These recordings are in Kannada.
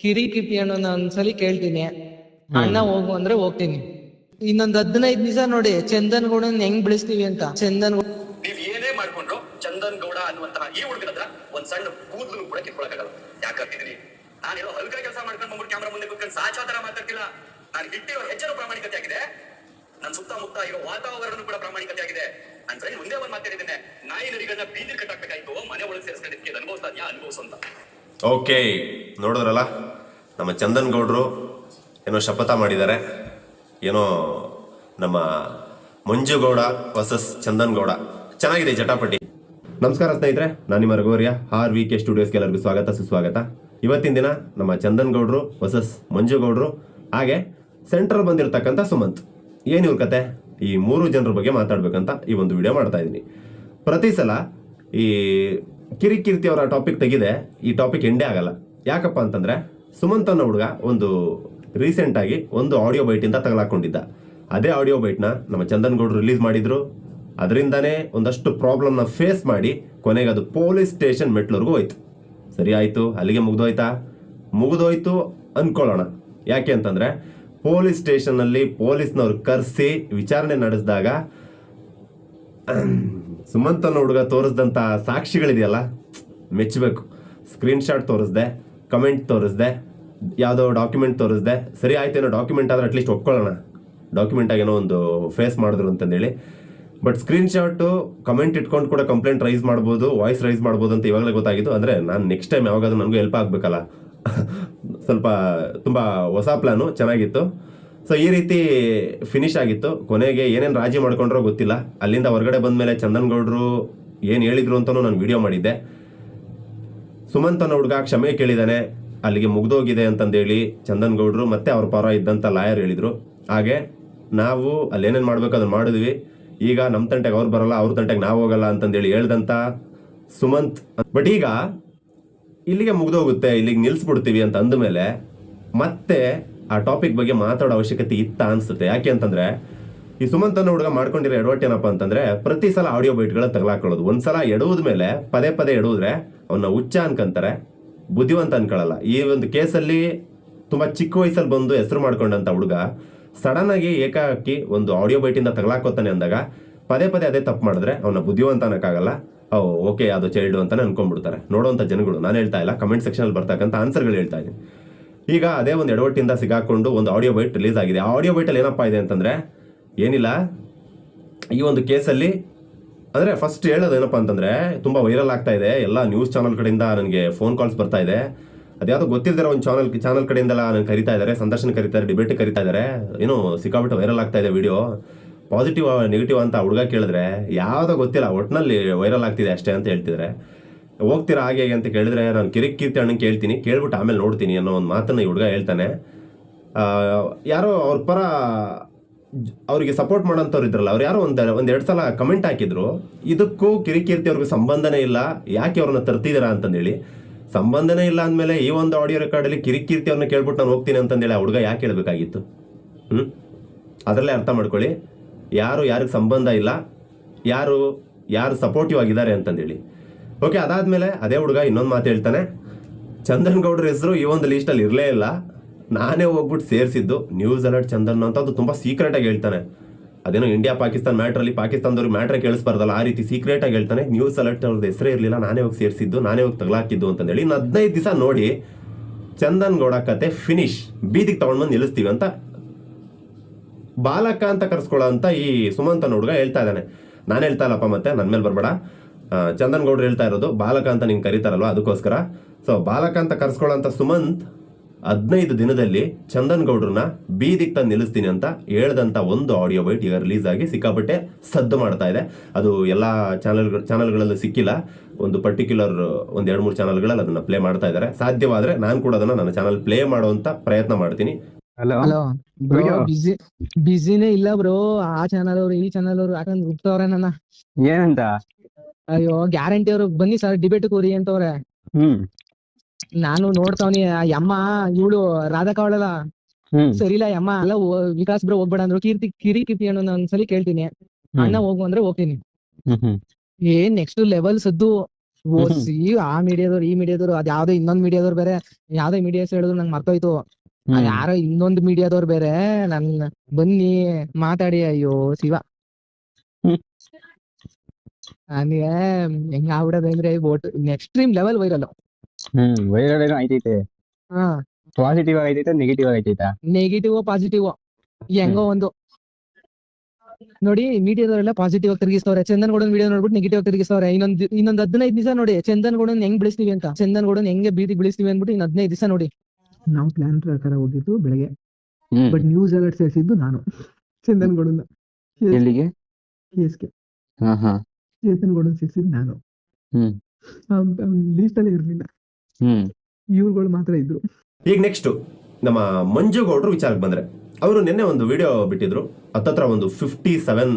ಕಿರಿ ಕಿಪಿ ಅನ್ನೋನ ಒಂದ್ಸಲಿ ಕೇಳ್ತೀನಿ. ಅಣ್ಣ ಹೋಗು ಅಂದ್ರೆ ಹೋಗ್ತೀನಿ. ಇನ್ನೊಂದ್ ಹದಿನೈದು ದಿವಸ ನೋಡಿ ಚಂದನ್ ಗೌಡ ಹೆಂಗ್ ಬೆಳೆಸ್ತೀವಿ ಅಂತ. ಚಂದನ್ ನೀವ್ ಏನೇ ಮಾಡ್ಕೊಂಡ್ರು ಚಂದನ್ ಗೌಡ ಅನ್ನುವಂತಹ ಈ ಹುಡುಗನ ಹತ್ರ ಒಂದ್ ಸಣ್ಣ ಕೂದಲು ಕೂಡ ಕಿತ್ಕೊಳಕಾಗಲ್ಲ ಯಾಕಂತಿದ್ರಿ ನಾನೇನೋ ಹಲ್ಕ ಕೆಲಸ ಮಾಡ್ಕೊಂಡು ಬಂದ್ಬಿಟ್ಟು ಕ್ಯಾಮ್ರಾ ಮುಂದೆ ಕುತ್ಕೊಂಡು ಸಾಚಾ ತರ ಮಾತಾಡ್ತಿಲ್ಲ. ನಾನು ಇಟ್ಟಿರೋ ಹೆಚ್ಚಿನ ಪ್ರಾಮಾಣಿಕತೆ ಆಗಿದೆ. ನನ್ನ ಸುತ್ತಮುತ್ತ ಇರೋ ವಾತಾವರಣ ಕೂಡ ಪ್ರಾಮಾಣಿಕತೆ ಆಗಿದೆ. ನನ್ನ ಫ್ರೆಂಡ್ ಮುಂದೆ ಒಂದ್ ಮಾತಾಡಿದ್ದೇನೆ. ನಾಯಿ ನರಿಗಳನ್ನ ಬೀದಿರ್ ಕಟ್ಟಾಕ್ಬೇಕಾಯ್ತು. ಮನೆ ಒಳಗೆ ಸೇರಿಸ್ಕೊಂಡಿದ್ದಕ್ಕೆ ಅನುಭವಿಸ್ತಾ ಸಾಧ್ಯ ಅನುಭವಿಸು ಅಂತ. ಓಕೆ, ನೋಡಿದ್ರಲ್ಲ? ನಮ್ಮ ಚಂದನ್ ಗೌಡ್ರು ಏನೋ ಶಪಥ ಮಾಡಿದ್ದಾರೆ. ಏನೋ ನಮ್ಮ ಮಂಜುಗೌಡ ವರ್ಸಸ್ ಚಂದನ್ ಗೌಡ. ಚೆನ್ನಾಗಿದೆ ಈ ಜಟಾಪಟಿ. ನಮಸ್ಕಾರ ಸ್ನೇಹಿತರೆ, ನಾನು ನಿಮ್ಮ ರಘುವರ್ಯ, ಆರ್ ವಿ ಕೆ ಸ್ಟುಡಿಯೋಸ್ಗೆ ಎಲ್ಲರಿಗೂ ಸ್ವಾಗತ, ಸುಸ್ವಾಗತ. ಇವತ್ತಿನ ದಿನ ನಮ್ಮ ಚಂದನ್ ಗೌಡ್ರು ವರ್ಸಸ್ ಮಂಜು ಗೌಡ್ರು, ಹಾಗೆ ಸೆಂಟ್ರಲ್ ಬಂದಿರತಕ್ಕಂಥ ಸುಮಂತ್. ಏನು ಇವ್ರ ಕತೆ? ಈ ಮೂರು ಜನರ ಬಗ್ಗೆ ಮಾತಾಡ್ಬೇಕಂತ ಈ ಒಂದು ವಿಡಿಯೋ ಮಾಡ್ತಾ ಇದ್ದೀನಿ. ಪ್ರತಿ ಸಲ ಈ ಕಿರಿಕೀರ್ತಿ ಅವರ ಟಾಪಿಕ್ ತೆಗಿದೆ. ಈ ಟಾಪಿಕ್ ಎಂಡೇ ಆಗಲ್ಲ. ಯಾಕಪ್ಪ ಅಂತಂದ್ರೆ, ಸುಮಂತ್ ಅನ್ನೋ ಹುಡುಗ ಒಂದು ರೀಸೆಂಟ್ ಆಗಿ ಒಂದು ಆಡಿಯೋ ಬೈಟಿಂದ ತಗಲಾಕೊಂಡಿದ್ದ. ಅದೇ ಆಡಿಯೋ ಬೈಟ್ನ ನಮ್ಮ ಚಂದನ್ ಗೌಡ್ರು ರಿಲೀಸ್ ಮಾಡಿದ್ರು. ಅದರಿಂದಾನೇ ಒಂದಷ್ಟು ಪ್ರಾಬ್ಲಮ್ನ ಫೇಸ್ ಮಾಡಿ ಕೊನೆಗೆ ಅದು ಪೊಲೀಸ್ ಸ್ಟೇಷನ್ ಮೆಟ್ಲವರೆಗೂ ಹೋಯ್ತು. ಸರಿ ಆಯ್ತು, ಅಲ್ಲಿಗೆ ಮುಗ್ದೋಯ್ತಾ? ಮುಗಿದೋಯ್ತು ಅನ್ಕೊಳ್ಳೋಣ. ಯಾಕೆ ಅಂತಂದ್ರೆ ಪೊಲೀಸ್ ಸ್ಟೇಷನ್ನಲ್ಲಿ ಪೊಲೀಸ್ನವ್ರು ಕರೆಸಿ ವಿಚಾರಣೆ ನಡೆಸಿದಾಗ ಸುಮಂತ್ ಅನ್ನೋ ಹುಡುಗ ತೋರಿಸ್ದಂಥ ಸಾಕ್ಷಿಗಳಿದೆಯಲ್ಲ? ಮೆಚ್ಚಬೇಕು. ಸ್ಕ್ರೀನ್ ಶಾಟ್ ತೋರಿಸ್ದೆ ಕಮೆಂಟ್ ತೋರಿಸ್ದೆ, ಯಾವುದೋ ಡಾಕ್ಯುಮೆಂಟ್ ತೋರಿಸ್ದೆ. ಸರಿ ಆಯ್ತೇನೋ ಡಾಕ್ಯುಮೆಂಟ್ ಆದರೆ ಅಟ್ಲೀಸ್ಟ್ ಒಪ್ಕೊಳ್ಳೋಣ. ಡಾಕ್ಯುಮೆಂಟ್ ಆಗೇನೋ ಒಂದು ಫೇಸ್ ಮಾಡಿದ್ರು ಅಂತಂದೇಳಿ. ಬಟ್ ಸ್ಕ್ರೀನ್ ಶಾಟು ಕಮೆಂಟ್ ಇಟ್ಕೊಂಡು ಕೂಡ ಕಂಪ್ಲೇಂಟ್ ರೈಸ್ ಮಾಡ್ಬೋದು ವಾಯ್ಸ್ ರೈಸ್ ಮಾಡ್ಬೋದು ಅಂತ ಇವಾಗಲೇ ಗೊತ್ತಾಗಿದ್ದು. ಅಂದರೆ ನಾನು ನೆಕ್ಸ್ಟ್ ಟೈಮ್ ಯಾವಾಗಾದ್ರೂ ನನಗೂ ಹೆಲ್ಪ್ ಆಗಬೇಕಲ್ಲ? ಸ್ವಲ್ಪ, ತುಂಬ ಹೊಸ ಪ್ಲ್ಯಾನು ಚೆನ್ನಾಗಿತ್ತು. ಸೊ ಈ ರೀತಿ ಫಿನಿಶ್ ಆಗಿತ್ತು. ಕೊನೆಗೆ ಏನೇನು ರಾಜಿ ಮಾಡ್ಕೊಂಡ್ರೋ ಗೊತ್ತಿಲ್ಲ. ಅಲ್ಲಿಂದ ಹೊರಗಡೆ ಬಂದಮೇಲೆ ಚಂದನ್ ಗೌಡ್ರು ಏನು ಹೇಳಿದ್ರು ಅಂತಲೂ ನಾನು ವಿಡಿಯೋ ಮಾಡಿದ್ದೆ. ಸುಮಂತ್ ಅನ್ನೋ ಹುಡುಗ ಕ್ಷಮೆ ಕೇಳಿದಾನೆ. ಅಲ್ಲಿಗೆ ಮುಗ್ದೋಗಿದೆ ಅಂತಂದೇಳಿ ಚಂದನ್ ಗೌಡ್ರು ಮತ್ತೆ ಅವ್ರ ಪರ ಇದ್ದಂಥ ಲಾಯರ್ ಹೇಳಿದರು. ಹಾಗೆ ನಾವು ಅಲ್ಲಿ ಏನೇನು ಮಾಡಬೇಕು ಅದನ್ನ ಮಾಡಿದ್ವಿ. ಈಗ ನಮ್ಮ ತಂಟೆಗೆ ಅವ್ರು ಬರಲ್ಲ, ಅವ್ರ ತಂಟೆಗೆ ನಾವು ಹೋಗಲ್ಲ ಅಂತಂದೇಳಿ ಹೇಳ್ದಂಥ ಸುಮಂತ್. ಬಟ್ ಈಗ ಇಲ್ಲಿಗೆ ಮುಗ್ದೋಗುತ್ತೆ, ಇಲ್ಲಿಗೆ ನಿಲ್ಲಿಸ್ಬಿಡ್ತೀವಿ ಅಂತ ಅಂದಮೇಲೆ ಮತ್ತೆ ಆ ಟಾಪಿಕ್ ಬಗ್ಗೆ ಮಾತಾಡೋ ಅವಶ್ಯಕತೆ ಇತ್ತ ಅನ್ಸುತ್ತೆ. ಯಾಕೆ ಅಂತಂದ್ರೆ, ಈ ಸುಮಂತ್ ಅನ್ನೋ ಹುಡುಗ ಮಾಡ್ಕೊಂಡಿರೋ ಎಡವಟ್ ಏನಪ್ಪ ಅಂತಂದ್ರೆ, ಪ್ರತಿ ಸಲ ಆಡಿಯೋ ಬೈಟ್ಗಳ ತಗಲಾಕೊಳ್ಳೋದು. ಒಂದ್ಸಲ ಎಡುವುದ ಮೇಲೆ ಪದೇ ಪದೇ ಎಡುವುದ್ರೆ ಅವನ್ನ ಹುಚ್ಚ ಅನ್ಕಂತಾರೆ, ಬುದ್ಧಿವಂತ ಅನ್ಕೊಳ್ಳಲ್ಲ ಈ ಒಂದು ಕೇಸಲ್ಲಿ ತುಂಬಾ ಚಿಕ್ಕ ವಯಸ್ಸಲ್ಲಿ ಬಂದು ಹೆಸರು ಮಾಡ್ಕೊಂಡಂತ ಹುಡುಗ ಸಡನ್ ಆಗಿ ಏಕಾಕಿ ಒಂದು ಆಡಿಯೋ ಬೈಟಿಂದ ತಗಲಾಕೋತಾನೆ ಅಂದಾಗ ಪದೇ ಪದೇ ಅದೇ ತಪ್ಪು ಮಾಡಿದ್ರೆ ಅವನ ಬುದ್ಧಿವಂತ ಅನ್ನೋಕ್ಕಾಗಲ್ಲ. ಓಕೆ, ಅದು ಚೈಲ್ಡ್ ಅಂತಾನೆ ಅನ್ಕೊಂಡ್ಬಿಡ್ತಾರೆ. ನೋಡುವಂಥ ಜನಗಳು, ನಾನು ಹೇಳ್ತಾ ಇಲ್ಲ ಕಮೆಂಟ್ ಸೆಕ್ಷನಲ್ಲಿ ಬರ್ತಕ್ಕಂಥ ಆನ್ಸರ್ಗಳು ಹೇಳ್ತಾ ಇದ್ದೀನಿ. ಈಗ ಅದೇ ಒಂದು ಎಡವಟ್ಟಿಂದ ಸಿಗಾಕೊಂಡು ಒಂದು ಆಡಿಯೋ ಬೈಟ್ ರಿಲೀಸ್ ಆಗಿದೆ. ಆ ಆಡಿಯೋ ಬೈಟಲ್ಲಿ ಏನಪ್ಪ ಇದೆ ಅಂತಂದರೆ, ಏನಿಲ್ಲ. ಈ ಒಂದು ಕೇಸಲ್ಲಿ ಅಂದರೆ ಫಸ್ಟ್ ಹೇಳೋದು ಏನಪ್ಪ ಅಂತಂದರೆ, ತುಂಬ ವೈರಲ್ ಆಗ್ತಾ ಇದೆ. ಎಲ್ಲ ನ್ಯೂಸ್ ಚಾನಲ್ ಕಡೆಯಿಂದ ನನಗೆ ಫೋನ್ ಕಾಲ್ಸ್ ಬರ್ತಾ ಇದೆ. ಅದ್ಯಾವುದೋ ಗೊತ್ತಿಲ್ಲದಿರೋ ಒಂದು ಚಾನಲ್ ಚಾನಲ್ ಕಡೆಯಿಂದೆಲ್ಲ ನನಗೆ ಕರಿತಾ ಇದ್ದಾರೆ ಸಂದರ್ಶನ ಕರೀತಾರೆ ಡಿಬೇಟ್ ಕರಿತಾ ಇದ್ದಾರೆ ಏನು ಸಿಕ್ಕಾಬಿಟ್ಟು ವೈರಲ್ ಆಗ್ತಾ ಇದೆ ವಿಡಿಯೋ ಪಾಸಿಟಿವ್ ನೆಗೆಟಿವ್ ಅಂತ ಹುಡುಗ ಕೇಳಿದ್ರೆ, ಯಾವುದೋ ಗೊತ್ತಿಲ್ಲ ಒಟ್ಟಿನಲ್ಲಿ ವೈರಲ್ ಆಗ್ತಿದೆ ಅಷ್ಟೇ ಅಂತ ಹೇಳ್ತಿದ್ದಾರೆ ಹೋಗ್ತೀರಾ ಹಾಗೆ ಅಂತ ಕೇಳಿದ್ರೆ ನಾನು ಕಿರಿಕ್ ಕೀರ್ತಿ ಅಣ್ಣಂಗೆ ಕೇಳ್ತೀನಿ. ಕೇಳ್ಬಿಟ್ಟು ಆಮೇಲೆ ನೋಡ್ತೀನಿ ಅನ್ನೋ ಒಂದು ಮಾತನ್ನು ಹುಡುಗ ಹೇಳ್ತಾನೆ. ಯಾರೋ ಅವ್ರ ಪರ ಅವರಿಗೆ ಅವ್ರಿಗೆ ಸಪೋರ್ಟ್ ಮಾಡೋಂಥವ್ರು ಇದ್ರಲ್ಲ, ಅವ್ರು ಯಾರೋ ಒಂದು ಒಂದು ಎರಡು ಸಲ ಕಮೆಂಟ್ ಹಾಕಿದ್ರು. ಇದಕ್ಕೂ ಕಿರಿಕೀರ್ತಿ ಅವ್ರಿಗೆ ಸಂಬಂಧನೇ ಇಲ್ಲ. ಯಾಕೆ ಅವ್ರನ್ನ ತರ್ತಿದ್ದೀರಾ ಅಂತಂದೇಳಿ. ಸಂಬಂಧನೇ ಇಲ್ಲ ಅಂದಮೇಲೆ ಈ ಒಂದು ಆಡಿಯೋ ರೆಕಾರ್ಡಲ್ಲಿ ಕಿರಿಕೀರ್ತಿ ಅವ್ರನ್ನ ಕೇಳ್ಬಿಟ್ಟು ನಾನು ಹೋಗ್ತೀನಿ ಅಂತಂದೇಳಿ ಆ ಹುಡುಗ ಯಾಕೆ ಹೇಳಬೇಕಾಗಿತ್ತು? ಹ್ಞೂ ಅದರಲ್ಲೇ ಅರ್ಥ ಮಾಡ್ಕೊಳ್ಳಿ. ಯಾರು ಯಾರಿಗೆ ಸಂಬಂಧ ಇಲ್ಲ, ಯಾರು ಯಾರು ಸಪೋರ್ಟಿವ್ ಆಗಿದ್ದಾರೆ ಅಂತಂದೇಳಿ. ಓಕೆ, ಅದಾದ್ಮೇಲೆ ಅದೇ ಹುಡುಗ ಇನ್ನೊಂದು ಮಾತು ಹೇಳ್ತಾನೆ. ಚಂದನ್ ಗೌಡ್ರ ಹೆಸರು ಈ ಒಂದು ಲೀಸ್ಟಲ್ಲಿ ಇರಲೇ ಇಲ್ಲ. ನಾನೇ ಹೋಗ್ಬಿಟ್ಟು ಸೇರಿಸಿದ್ದು. ನ್ಯೂಸ್ ಅಲರ್ಟ್ ಚಂದನ್ ಅಂತ ಅದು ತುಂಬ ಸೀಕ್ರೆಟಾಗಿ ಹೇಳ್ತಾನೆ. ಅದೇನೋ ಇಂಡಿಯಾ ಪಾಕಿಸ್ತಾನ ಮ್ಯಾಟ್ರಲ್ಲಿ ಪಾಕಿಸ್ತಾನದವ್ರಿಗೆ ಮ್ಯಾಟ್ರ್ ಕೇಳಿಸ್ಬಾರ್ದಲ್ಲ, ಆ ರೀತಿ ಸೀಕ್ರೆಟಾಗಿ ಹೇಳ್ತಾನೆ. ನ್ಯೂಸ್ ಅಲರ್ಟ್ ಅವ್ರದ್ದು ಹೆಸರೇ ಇರಲಿಲ್ಲ, ನಾನೇ ಹೋಗಿ ಸೇರಿಸಿದ್ದು, ನಾನೇ ಹೋಗಿ ತಗಲಾಕಿದ್ದು ಅಂತಂದೇಳಿ ಇನ್ನು ಹದಿನೈದು ದಿವಸ ನೋಡಿ ಚಂದನ್ ಗೌಡ ಕತೆ ಫಿನಿಶ್ ಬೀದಿಗೆ ತಗೊಂಡ್ಬಂದು ನಿಲ್ಲಿಸ್ತೀವಿ ಅಂತ ಬಾಲಕ ಅಂತ ಕರ್ಸ್ಕೊಳ್ಳೋ ಅಂತ ಈ ಸುಮಂತನ ಹುಡುಗ ಹೇಳ್ತಾ ಇದ್ದಾನೆ. ನಾನು ಹೇಳ್ತಾ ಇಲ್ಲಪ್ಪ ಮತ್ತೆ ನನ್ನ ಮೇಲೆ ಬರಬೇಡ. ಚಂದನ್ ಗೌಡ್ರು ಹೇಳ್ತಾ ಇರೋದು ಬಾಲಕ ಅಂತ ನಿಂಗೆ ಕರೀತಾರಲ್ವ ಅದಕ್ಕೋಸ್ಕರ. ಸೊ ಬಾಲಕ ಅಂತ ಕರ್ಸ್ಕೊಳ್ಳೋ ಅಂತ ಸುಮಂತ್ ಹದಿನೈದು ದಿನದಲ್ಲಿ ಚಂದನ್ ಗೌಡ್ರನ್ನ ಬೀದಿಗೆ ತಂದು ನಿಲ್ಲಿಸ್ತೀನಿ ಅಂತ ಹೇಳ್ದಂತ ಒಂದು ಆಡಿಯೋ ಬೈಟ್ ಈಗ ರಿಲೀಸ್ ಆಗಿ ಸಿಕ್ಕಾಪಟ್ಟೆ ಸದ್ದು ಮಾಡ್ತಾ ಇದೆ. ಅದು ಎಲ್ಲ ಚಾನಲ್ ಚಾನಲ್ಗಳಲ್ಲೂ ಸಿಕ್ಕಿಲ್ಲ. ಒಂದು ಪರ್ಟಿಕ್ಯುಲರ್ ಒಂದು ಎರಡು ಮೂರು ಚಾನಲ್ಗಳಲ್ಲಿ ಅದನ್ನ ಪ್ಲೇ ಮಾಡ್ತಾ ಇದ್ದಾರೆ. ಸಾಧ್ಯವಾದ್ರೆ ನಾನು ಕೂಡ ಅದನ್ನ ನನ್ನ ಚಾನಲ್ ಪ್ಲೇ ಮಾಡುವಂತ ಪ್ರಯತ್ನ ಮಾಡ್ತೀನಿ. ಹಲೋ? ಹಲೋ? Bro video. ಬಿಸಿ ಬಿಸಿನೇ ಇಲ್ಲ ಬ್ರೋ. ಆ ಚಾನಲ್ ಅವರು ಈ ಚಾನಲ್ ಅವರು ಯಾಕಂದ್ರೆ ನನ್ನ. ಏನಂತ? ಅಯ್ಯೋ ಗ್ಯಾರಂಟಿ ಅವ್ರು ಬನ್ನಿ ಸರ್ ಡಿಬೇಟ್ ಕೂರಿ ಅಂತವ್ರೆ. ಹ್ಮ್. ನಾನು ನೋಡ್ತಾವ್ನಿ ಆ ಯಮ್ಮ ಇವಳು ರಾಧಾ ಕಾವಳಲ್ಲ ಹ್ಮ್. ಸರಿಲ್ಲ ಯಮ್ಮ ಅಲ್ಲ ವಿಕಾಸ್ ಬ್ರೋ ಹೋಗ್ಬೇಡ ಅಂದ್ರು ಕೀರ್ತಿ ಕಿರಿ ಕೀರ್ತಿ ಅನ್ನೋ ಒಂದ್ಸಲಿ ಕೇಳ್ತೀನಿ. ಅಣ್ಣ ಹೋಗು ಅಂದ್ರೆ ಹೋಗ್ತೀನಿ. ಹ್ಮ್ ಹ್ಮ್. ಏನ್ ನೆಕ್ಸ್ಟ್ ಲೆವೆಲ್ ಸದ್ದು? ಓಸಿ ಆ ಮೀಡಿಯಾದವ್ರು ಈ ಮೀಡಿಯಾದವ್ರು ಅದ್ ಯಾವ್ದೋ ಇನ್ನೊಂದ್ ಮೀಡಿಯಾದವ್ರು ಬೇರೆ. ಯಾವ್ದೋ ಮೀಡಿಯಾಸ್ ಹೇಳಿದ್ರು ನಂಗೆ ಮರ್ತೋಯ್ತು. ಯಾರೋ ಇನ್ನೊಂದ್ ಮೀಡಿಯಾದವ್ರು ಬೇರೆ. ನನ್ ಬನ್ನಿ ಮಾತಾಡಿ ಅಯ್ಯೋ ಶಿವ. ನನಗೆ ಹೆಂಗ್ ಆಗ್ಬಿಡೋದು ಅಂದ್ರೆ vote extreme level viral hmm viral ಏನೋ ಐತೈತೆ. ಹಾ. ಪಾಸಿಟಿವ್ ಆಗೈತೈತೆ ನೆಗೆಟಿವ್ ಆಗೈತೈತಾ? ನೆಗೆಟಿವ್ ಪಾಸಿಟಿವ್ ಹೆಂಗೋ ಒಂದು. ನೋಡಿ ಮೀಡಿಯಾದವರೆಲ್ಲ ಪಾಸಿಟಿವ್ ಆಗಿ ತಿರುಗಿಸ್ತವ್ರೆ. ಚಂದನ್ ಗೌಡನ್ ವಿಡಿಯೋ ನೋಡ್ಬಿಟ್ಟು ನೆಗೆಟಿವ್ ಆಗಿ ತಿರುಗಿಸ್ತವ್ರೆ. ಇನ್ನೊಂದ್ ಇನ್ನೊಂದ್ ಹದಿನೈದು ದಿವಸ ನೋಡಿ ಚಂದನ್ ಗೌಡನ್ ಹೆಂಗ್ ಬೆಳೆಸ್ತೀವಿ ಅಂತ. ಚಂದನ್ ಗೌಡನ್ ಹೆಂಗೆ ಬೀದಿ ಬೆಳೆಸ್ತೀವಿ ಅಂದ್ಬಿಟ್ಟು ಇನ್ ಹದಿನೈದು ದಿವಸ ನೋಡಿ. ನಾವು ಪ್ಲಾನ್ ಪ್ರಕಾರ ಹೋಗಿದ್ದು ಬೆಳಗ್ಗೆ. ಹ್ಮ್. ಬಟ್ ನ್ಯೂಸ್ ಅಲರ್ಟ್ ಸೇರಿಸಿದ್ದು ನಾನು. ಚಂದನ್ ಗೌಡನ್ ಎಲ್ಲಿಗೆ? ಕೆ ಹಾ ಹಾ. ಚೇತನ್ ಗೌಡನ್ ಸೇರಿಸಿದ್ದು ನಾನು ಲೀಸ್ಟ್ ಅಲ್ಲಿ ಇರ್ಲಿಲ್ಲ. ಇವ್ರುಗಳು ಮಾತ್ರ ಇದ್ರು. ಈಗ ನೆಕ್ಸ್ಟ್ ನಮ್ಮ ಮಂಜು ಗೌಡ್ರು ವಿಚಾರಕ್ಕೆ ಬಂದ್ರೆ ಅವರು ನಿನ್ನೆ ಒಂದು ವಿಡಿಯೋ ಬಿಟ್ಟಿದ್ರು ಹತ್ತತ್ರ ಒಂದು ಫಿಫ್ಟಿ ಸೆವೆನ್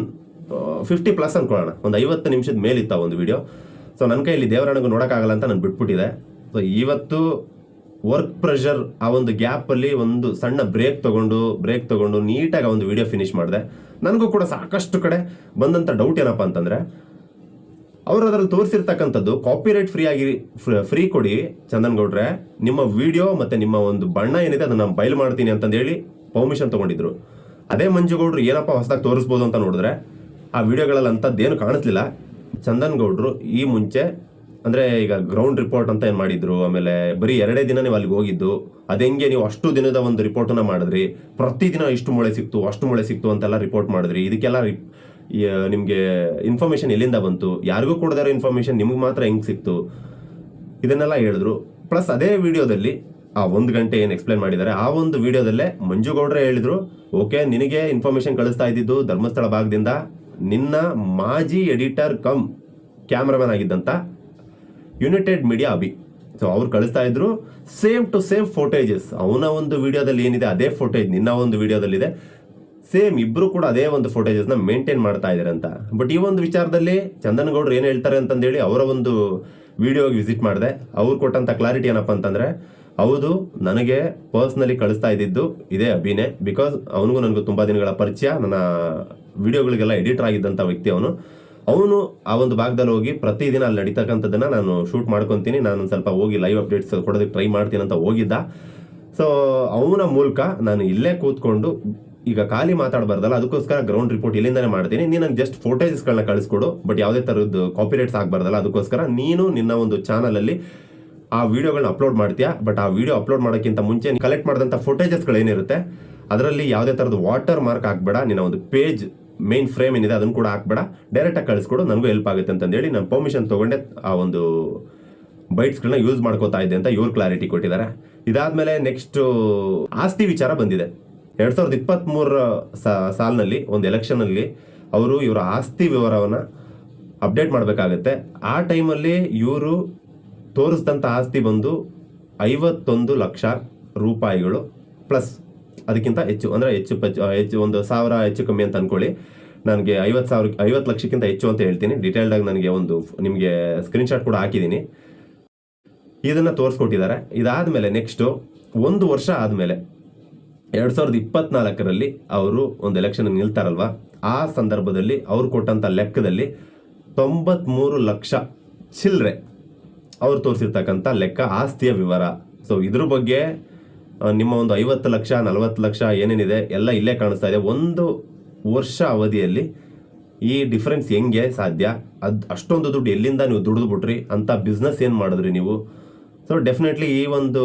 ಫಿಫ್ಟಿ ಪ್ಲಸ್ ಅನ್ಕೊಳ್ಳೋಣ. ಒಂದು ಐವತ್ತು ನಿಮಿಷದ ಮೇಲಿತ್ತ ಒಂದು ವಿಡಿಯೋ ಸೊ ನನ್ನ ಕೈಯಲ್ಲಿ ದೇವರಣಗೂ ನೋಡೋಕ್ಕಾಗಲ್ಲ ಅಂತ ನಾನು ಬಿಟ್ಬಿಟ್ಟಿದೆ. ಸೊ ಇವತ್ತು ವರ್ಕ್ ಪ್ರೆಷರ್ ಆ ಒಂದು ಗ್ಯಾಪಲ್ಲಿ ಒಂದು ಸಣ್ಣ ಬ್ರೇಕ್ ತಗೊಂಡು ಬ್ರೇಕ್ ತಗೊಂಡು ನೀಟಾಗಿ ಆ ಒಂದು ವಿಡಿಯೋ ಫಿನಿಶ್ ಮಾಡಿದೆ. ನನಗೂ ಕೂಡ ಸಾಕಷ್ಟು ಕಡೆ ಬಂದಂಥ ಡೌಟ್ ಏನಪ್ಪ ಅಂತಂದರೆ ಅವರು ಅದರಲ್ಲಿ ತೋರಿಸಿರ್ತಕ್ಕಂಥದ್ದು ಕಾಪಿರೈಟ್ ಫ್ರೀ ಆಗಿ ಫ್ರೀ ಕೊಡಿ ಚಂದನ್ ಗೌಡ್ರೆ ನಿಮ್ಮ ವಿಡಿಯೋ ಮತ್ತೆ ನಿಮ್ಮ ಒಂದು ಬಣ್ಣ ಏನಿದೆ ಅದನ್ನ ನಾನು ಬಯಲು ಮಾಡ್ತೀನಿ ಅಂತಂದೇಳಿ ಪರ್ಮಿಷನ್ ತಗೊಂಡಿದ್ರು. ಅದೇ ಮಂಜು ಗೌಡ್ರು ಏನಪ್ಪ ಹೊಸದಾಗಿ ತೋರಿಸ್ಬೋದು ಅಂತ ನೋಡಿದ್ರೆ, ಆ ವಿಡಿಯೋಗಳಲ್ಲಿ ಅಂಥದ್ದೇನು ಕಾಣಿಸ್ಲಿಲ್ಲ. ಚಂದನ್ ಗೌಡ್ರು ಈ ಮುಂಚೆ, ಅಂದ್ರೆ ಈಗ ಗ್ರೌಂಡ್ ರಿಪೋರ್ಟ್ ಅಂತ ಏನು ಮಾಡಿದ್ರು, ಆಮೇಲೆ ಬರೀ ಎರಡೇ ದಿನ ನೀವು ಅಲ್ಲಿಗೆ ಹೋಗಿದ್ದು ಅದೆಂಗೆ ನೀವು ಅಷ್ಟು ದಿನದ ಒಂದು ರಿಪೋರ್ಟನ್ನು ಮಾಡಿದ್ರಿ, ಪ್ರತಿದಿನ ಇಷ್ಟು ಮೊಳೆ ಸಿಕ್ತು, ಅಷ್ಟು ಮೊಳೆ ಸಿಕ್ತು ಅಂತೆಲ್ಲ ರಿಪೋರ್ಟ್ ಮಾಡಿದ್ರಿ, ಇದಕ್ಕೆಲ್ಲ ನಿಮ್ಗೆ ಇನ್ಫಾರ್ಮೇಷನ್ ಎಲ್ಲಿಂದ ಬಂತು? ಯಾರಿಗೂ ಕೊಡದಿರೋ ಇನ್ಫಾರ್ಮೇಷನ್ ನಿಮಗೆ ಮಾತ್ರ ಹೆಂಗೆ ಸಿಕ್ತು? ಇದನ್ನೆಲ್ಲ ಹೇಳಿದ್ರು. ಪ್ಲಸ್ ಅದೇ ವಿಡಿಯೋದಲ್ಲಿ ಆ ಒಂದು ಗಂಟೆ ಏನು ಎಕ್ಸ್ಪ್ಲೇನ್ ಮಾಡಿದ್ದಾರೆ, ಆ ಒಂದು ವಿಡಿಯೋದಲ್ಲೇ ಮಂಜುಗೌಡ್ರೆ ಹೇಳಿದರು, ಓಕೆ, ನಿನಗೆ ಇನ್ಫಾರ್ಮೇಷನ್ ಕಳಿಸ್ತಾ ಇದ್ದಿದ್ದು ಧರ್ಮಸ್ಥಳ ಭಾಗದಿಂದ. ನಿನ್ನ ಮಾಜಿ ಎಡಿಟರ್ ಕಮ್ ಕ್ಯಾಮ್ರಾಮನ್ ಆಗಿದ್ದಂತ ಯುನೈಟೆಡ್ ಮೀಡಿಯಾ ಅಭಿ. ಸೊ ಅವ್ರು ಕಳಿಸ್ತಾ ಇದ್ರು. ಸೇಮ್ ಟು ಸೇಮ್ ಫೋಟೇಜಸ್ ಅವನ ಒಂದು ವಿಡಿಯೋದಲ್ಲಿ ಏನಿದೆ, ಅದೇ ಫೋಟೇಜ್ ನಿನ್ನ ಒಂದು ವಿಡಿಯೋದಲ್ಲಿದೆ. ಸೇಮ್ ಇಬ್ರು ಕೂಡ ಅದೇ ಒಂದು ಫೋಟೇಜಸ್ನ ಮೇಂಟೈನ್ ಮಾಡ್ತಾ ಇದ್ದಾರೆ ಅಂತ ಬಟ್ ಈ ಒಂದು ವಿಚಾರದಲ್ಲಿ ಚಂದನ್ ಏನು ಹೇಳ್ತಾರೆ ಅಂತಂದೇಳಿ ಅವರ ಒಂದು ವಿಡಿಯೋಗೆ ವಿಸಿಟ್ ಮಾಡಿದೆ. ಅವ್ರು ಕೊಟ್ಟಂತ ಕ್ಲಾರಿಟಿ ಏನಪ್ಪ ಅಂತಂದ್ರೆ, ಹೌದು, ನನಗೆ ಪರ್ಸ್ನಲಿ ಕಳಿಸ್ತಾ ಇದ್ದಿದ್ದು ಇದೇ ಅಭಿನೇ ಬಿಕಾಸ್ ಅವನಿಗೂ ನನಗೂ ತುಂಬಾ ದಿನಗಳ ಪರಿಚಯ. ನನ್ನ ವಿಡಿಯೋಗಳಿಗೆಲ್ಲ ಎಡಿಟರ್ ಆಗಿದ್ದಂಥ ವ್ಯಕ್ತಿ ಅವನು. ಅವನು ಆ ಒಂದು ಭಾಗದಲ್ಲಿ ಹೋಗಿ ಪ್ರತಿದಿನ ಅಲ್ಲಿ ನಡೀತಕ್ಕಂಥದ್ದನ್ನು ನಾನು ಶೂಟ್ ಮಾಡ್ಕೊತೀನಿ. ನಾನು ಸ್ವಲ್ಪ ಹೋಗಿ ಲೈವ್ ಅಪ್ಡೇಟ್ಸ್ ಕೊಡೋದಕ್ಕೆ ಟ್ರೈ ಮಾಡ್ತೀನಿ ಅಂತ ಹೋಗಿದ್ದ. ಸೊ ಅವನ ಮೂಲಕ ನಾನು ಇಲ್ಲೇ ಕೂತ್ಕೊಂಡು ಈಗ ಖಾಲಿ ಮಾತಾಡಬಾರ್ದಲ್ಲ, ಅದಕ್ಕೋಸ್ಕರ ಗ್ರೌಂಡ್ ರಿಪೋರ್ಟ್ ಇಲ್ಲಿಂದಾನೆ ಮಾಡ್ತೀನಿ. ನೀನು ನನಗೆ ಜಸ್ಟ್ ಫೋಟೇಜಸ್ಗಳನ್ನ ಕಳಿಸ್ಕೊಡು ಬಟ್ ಯಾವುದೇ ಥರದ್ದು ಕಾಪಿರೇಟ್ಸ್ ಆಗಬಾರ್ದಲ್ಲ, ಅದಕ್ಕೋಸ್ಕರ ನೀನು ನಿನ್ನ ಒಂದು ಚಾನಲಲ್ಲಿ ಆ ವಿಡಿಯೋಗಳನ್ನ ಅಪ್ಲೋಡ್ ಮಾಡ್ತೀಯಾ? ಬಟ್ ಆ ವಿಡಿಯೋ ಅಪ್ಲೋಡ್ ಮಾಡೋಕ್ಕಿಂತ ಮುಂಚೆ ಕಲೆಕ್ಟ್ ಮಾಡಿದಂಥ ಫೋಟೇಜಸ್ಗಳು ಏನಿರುತ್ತೆ, ಅದರಲ್ಲಿ ಯಾವುದೇ ಥರದ ವಾಟರ್ ಮಾರ್ಕ್ ಹಾಕ್ಬೇಡ ನಿನ್ನ ಒಂದು ಪೇಜ್ ಮೇನ್ ಫ್ರೇಮ್ ಏನಿದೆ ಅದನ್ನು ಕೂಡ ಹಾಕ್ಬೇಡ. ಡೈರೆಕ್ಟಾಗಿ ಕಳಿಸ್ಕೊಡು, ನನಗೂ ಹೆಲ್ಪ್ ಆಗುತ್ತೆ ಅಂತಂದೇಳಿ ನಾನು ಪರ್ಮಿಷನ್ ತೊಗೊಂಡೆ ಆ ಒಂದು ಬೈಟ್ಸ್ಗಳನ್ನ ಯೂಸ್ ಮಾಡ್ಕೋತಾ ಇದ್ದೆ ಅಂತ ಇವ್ರು ಕ್ಲಾರಿಟಿ ಕೊಟ್ಟಿದ್ದಾರೆ. ಇದಾದಮೇಲೆ ನೆಕ್ಸ್ಟ್ ಆಸ್ತಿ ವಿಚಾರ ಬಂದಿದೆ. ಎರಡ್ ಸಾವಿರದ ಇಪ್ಪತ್ತ್ ಮೂರ ಸಾಲಿನಲ್ಲಿ, ಒಂದು ಎಲೆಕ್ಷನಲ್ಲಿ ಅವರು ಇವರ ಆಸ್ತಿ ವಿವರವನ್ನ ಅಪ್ಡೇಟ್ ಮಾಡಬೇಕಾಗತ್ತೆ. ಆ ಟೈಮಲ್ಲಿ ಇವರು ತೋರಿಸಿದಂಥ ಆಸ್ತಿ ಬಂದು ಐವತ್ತೊಂದು ಲಕ್ಷ ರೂಪಾಯಿಗಳು ಪ್ಲಸ್ ಅದಕ್ಕಿಂತ ಹೆಚ್ಚು, ಅಂದರೆ ಹೆಚ್ಚು ಪಚ್ಚು ಹೆಚ್ಚು ಒಂದು ಸಾವಿರ ಹೆಚ್ಚು ಕಮ್ಮಿ ಅಂತ ಅನ್ಕೊಳ್ಳಿ. ನನಗೆ ಐವತ್ತು ಸಾವಿರ, ಐವತ್ತು ಲಕ್ಷಕ್ಕಿಂತ ಹೆಚ್ಚು ಅಂತ ಹೇಳ್ತೀನಿ. ಡೀಟೇಲ್ಡಾಗಿ ನನಗೆ ಒಂದು ನಿಮಗೆ ಸ್ಕ್ರೀನ್ಶಾಟ್ ಕೂಡ ಹಾಕಿದ್ದೀನಿ ಇದನ್ನು ತೋರಿಸ್ಕೊಟ್ಟಿದ್ದಾರೆ. ಇದಾದ್ಮೇಲೆ ನೆಕ್ಸ್ಟು ಒಂದು ವರ್ಷ ಆದಮೇಲೆ ಎರಡ್ ಸಾವಿರದ ಇಪ್ಪತ್ನಾಲ್ಕರಲ್ಲಿ ಅವರು ಒಂದು ಎಲೆಕ್ಷನ್ ನಿಲ್ತಾರಲ್ವ? ಆ ಸಂದರ್ಭದಲ್ಲಿ ಅವ್ರು ಕೊಟ್ಟಂತ ಲೆಕ್ಕದಲ್ಲಿ ತೊಂಬತ್ಮೂರು ಲಕ್ಷ ಚಿಲ್ಲರೆ ಅವ್ರು ತೋರಿಸಿರ್ತಕ್ಕಂಥ ಲೆಕ್ಕ, ಆಸ್ತಿಯ ವಿವರ. ಸೊ ಇದ್ರ ಬಗ್ಗೆ ನಿಮ್ಮ ಒಂದು ಐವತ್ತು ಲಕ್ಷ, ನಲವತ್ತು ಲಕ್ಷ ಏನೇನಿದೆ ಎಲ್ಲ ಇಲ್ಲೇ ಕಾಣಿಸ್ತಾ ಇದೆ. ಒಂದು ವರ್ಷ ಅವಧಿಯಲ್ಲಿ ಈ ಡಿಫ್ರೆನ್ಸ್ ಹೆಂಗೆ ಸಾಧ್ಯ? ಅದು, ಅಷ್ಟೊಂದು ದುಡ್ಡು ಎಲ್ಲಿಂದ ನೀವು ದುಡಿದು ಬಿಟ್ರಿ? ಅಂತ ಬಿಸ್ನೆಸ್ ಏನು ಮಾಡಿದ್ರಿ ನೀವು? ಸೊ ಡೆಫಿನೆಟ್ಲಿ ಈ ಒಂದು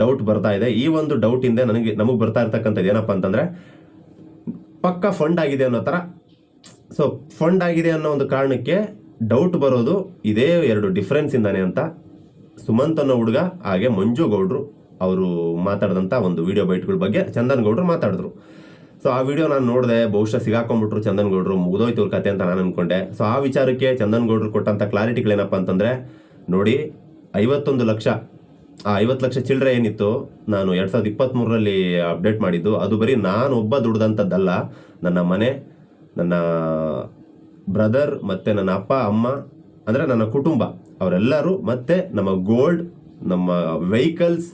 ಡೌಟ್ ಬರ್ತಾ ಇದೆ. ಈ ಒಂದು ಡೌಟ್ ಇಂದ ನನಗೆ, ನಮಗೆ ಬರ್ತಾ ಇರ್ತಕ್ಕಂಥದ್ದು ಏನಪ್ಪ ಅಂತಂದ್ರೆ, ಪಕ್ಕ ಫಂಡ್ ಆಗಿದೆ ಅನ್ನೋ ಥರ ಸೊ ಫಂಡ್ ಆಗಿದೆ ಅನ್ನೋ ಒಂದು ಕಾರಣಕ್ಕೆ ಡೌಟ್ ಬರೋದು ಇದೇ ಎರಡು ಡಿಫ್ರೆನ್ಸ್ ಇಂದಾನೆ ಅಂತ ಸುಮಂತ್ ಅನ್ನೋ ಹುಡುಗ, ಹಾಗೆ ಮಂಜು ಗೌಡ್ರು ಅವರು ಮಾತಾಡಿದಂಥ ಒಂದು ವಿಡಿಯೋ ಬೈಟ್ಗಳ ಬಗ್ಗೆ ಚಂದನ್ ಗೌಡ್ರು ಮಾತಾಡಿದ್ರು. ಸೊ ಆ ವಿಡಿಯೋ ನಾನು ನೋಡಿದೆ, ಬಹುಶಃ ಸಿಗಾಕೊಂಡ್ಬಿಟ್ರು ಚಂದನ್ ಗೌಡ್ರು, ಮುಗಿದೋಯ್ತು ಅವ್ರ ಕತೆ ಅಂತ ನಾನು ಅನ್ಕೊಂಡೆ. ಸೊ ಆ ವಿಚಾರಕ್ಕೆ ಚಂದನ್ ಗೌಡ್ರು ಕೊಟ್ಟಂತ ಕ್ಲಾರಿಟಿಗಳೇನಪ್ಪ ಅಂತಂದ್ರೆ, ನೋಡಿ ಐವತ್ತೊಂದು ಲಕ್ಷ. ಆ ಐವತ್ತು ಲಕ್ಷ ಚಿಲ್ಡ್ರೆ ಏನಿತ್ತು, ನಾನು ಎರಡು ಸಾವಿರದ ಇಪ್ಪತ್ತ್ಮೂರರಲ್ಲಿ ಅಪ್ಡೇಟ್ ಮಾಡಿದ್ದು. ಅದು ಬರೀ ನಾನು ಒಬ್ಬ ದುಡ್ದಂಥದ್ದಲ್ಲ. ನನ್ನ ಮನೆ, ನನ್ನ ಬ್ರದರ್ ಮತ್ತೆ ನನ್ನ ಅಪ್ಪ, ಅಮ್ಮ, ಅಂದ್ರೆ ನನ್ನ ಕುಟುಂಬ. ಅವರೆಲ್ಲರೂ ಮತ್ತೆ ನಮ್ಮ ಗೋಲ್ಡ್ ನಮ್ಮ ವೆಹಿಕಲ್ಸ್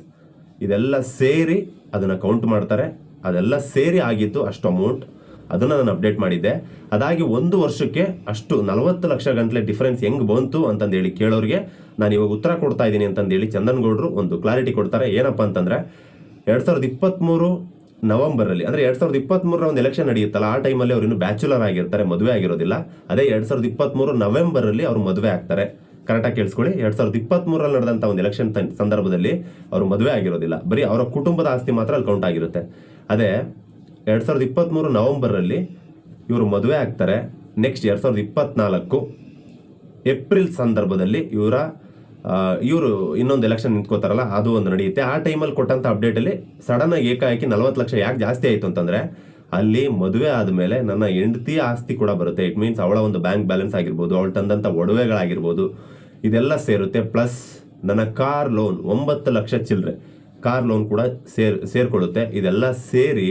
ಇದೆಲ್ಲ ಸೇರಿ ಅದನ್ನ ಕೌಂಟ್ ಮಾಡ್ತಾರೆ. ಅದೆಲ್ಲ ಸೇರಿ ಆಗಿತ್ತು ಅಷ್ಟು ಅಮೌಂಟ್ ಅದನ್ನ ನಾನು ಅಪ್ಡೇಟ್ ಮಾಡಿದ್ದೆ. ಅದಾಗಿ ಒಂದು ವರ್ಷಕ್ಕೆ ಅಷ್ಟು ನಲವತ್ತು ಲಕ್ಷ ಗಂಟಲೆ ಡಿಫರೆನ್ಸ್ ಹೆಂಗ್ ಬಂತು ಅಂತಂದೇಳಿ ಕೇಳೋರಿಗೆ ನಾನು ಇವಾಗ ಉತ್ತರ ಕೊಡ್ತಾ ಇದ್ದೀನಿ ಅಂತಂದೇಳಿ ಹೇಳಿ ಗೌಡ್ರು ಒಂದು ಕ್ಲಾರಿಟಿ ಕೊಡ್ತಾರೆ. ಏನಪ್ಪ ಅಂತಂದರೆ, ಎರಡು ಸಾವಿರದ ಇಪ್ಪತ್ತ್ಮೂರು ನವೆಂಬರಲ್ಲಿ, ಅಂದರೆ ಎರಡು ಸಾವಿರದ ಇಪ್ಪತ್ತ್ಮೂರರ ಒಂದು ಎಲೆಕ್ಷನ್ ನಡೆಯುತ್ತಲ್ಲ, ಆ ಟೈಮಲ್ಲಿ ಅವ್ರು ಇನ್ನೂ ಬ್ಯಾಚುಲರ್ ಆಗಿರ್ತಾರೆ, ಮದುವೆ ಆಗಿರೋದಿಲ್ಲ. ಅದೇ ಎರಡು ಸಾವಿರದ ಇಪ್ಪತ್ತ್ಮೂರು ನವೆಂಬರಲ್ಲಿ ಅವರು ಮದುವೆ ಆಗ್ತಾರೆ. ಕರೆಕ್ಟಾಗಿ ಕೇಳಿಸ್ಕೊಳ್ಳಿ. ಎರಡು ಸಾವಿರದ ಇಪ್ಪತ್ತ್ಮೂರಲ್ಲಿ ನಡೆದಂಥ ಒಂದು ಎಲೆಕ್ಷನ್ ಸಂದರ್ಭದಲ್ಲಿ ಅವರು ಮದುವೆ ಆಗಿರೋದಿಲ್ಲ. ಬರೀ ಅವರ ಕುಟುಂಬದ ಆಸ್ತಿ ಮಾತ್ರ ಅಲ್ಲಿ ಕೌಂಟ್ ಆಗಿರುತ್ತೆ. ಅದೇ ಎರಡು ಸಾವಿರದ ಇಪ್ಪತ್ತ್ಮೂರು ನವೆಂಬರಲ್ಲಿ ಇವರು ಮದುವೆ ಆಗ್ತಾರೆ. ನೆಕ್ಸ್ಟ್ ಎರಡು ಸಾವಿರದ ಇಪ್ಪತ್ನಾಲ್ಕು ಏಪ್ರಿಲ್ ಸಂದರ್ಭದಲ್ಲಿ ಇವರ ಇವರು ಇನ್ನೊಂದು ಎಲೆಕ್ಷನ್ ನಿಂತ್ಕೋತಾರಲ್ಲ, ಅದು ಒಂದು ನಡೆಯುತ್ತೆ. ಆ ಟೈಮಲ್ಲಿ ಕೊಟ್ಟಂಥ ಅಪ್ಡೇಟಲ್ಲಿ ಸಡನ್ ಆಗಿ ಏಕಾಏಕಿ ನಲ್ವತ್ತು ಲಕ್ಷ ಯಾಕೆ ಜಾಸ್ತಿ ಆಯಿತು ಅಂತಂದರೆ, ಅಲ್ಲಿ ಮದುವೆ ಆದಮೇಲೆ ನನ್ನ ಹೆಂಡತಿ ಆಸ್ತಿ ಕೂಡ ಬರುತ್ತೆ. ಇಟ್ ಮೀನ್ಸ್ ಅವಳ ಒಂದು ಬ್ಯಾಂಕ್ ಬ್ಯಾಲೆನ್ಸ್ ಆಗಿರ್ಬೋದು, ಅವಳು ತಂದಂಥ ಒಡವೆಗಳಾಗಿರ್ಬೋದು, ಇದೆಲ್ಲ ಸೇರುತ್ತೆ. ಪ್ಲಸ್ ನನ್ನ ಕಾರ್ ಲೋನ್ ಒಂಬತ್ತು ಲಕ್ಷ ಚಿಲ್ಲರೆ ಕಾರ್ ಲೋನ್ ಕೂಡ ಸೇರ್, ಸೇರಿಕೊಳ್ಳುತ್ತೆ. ಇದೆಲ್ಲ ಸೇರಿ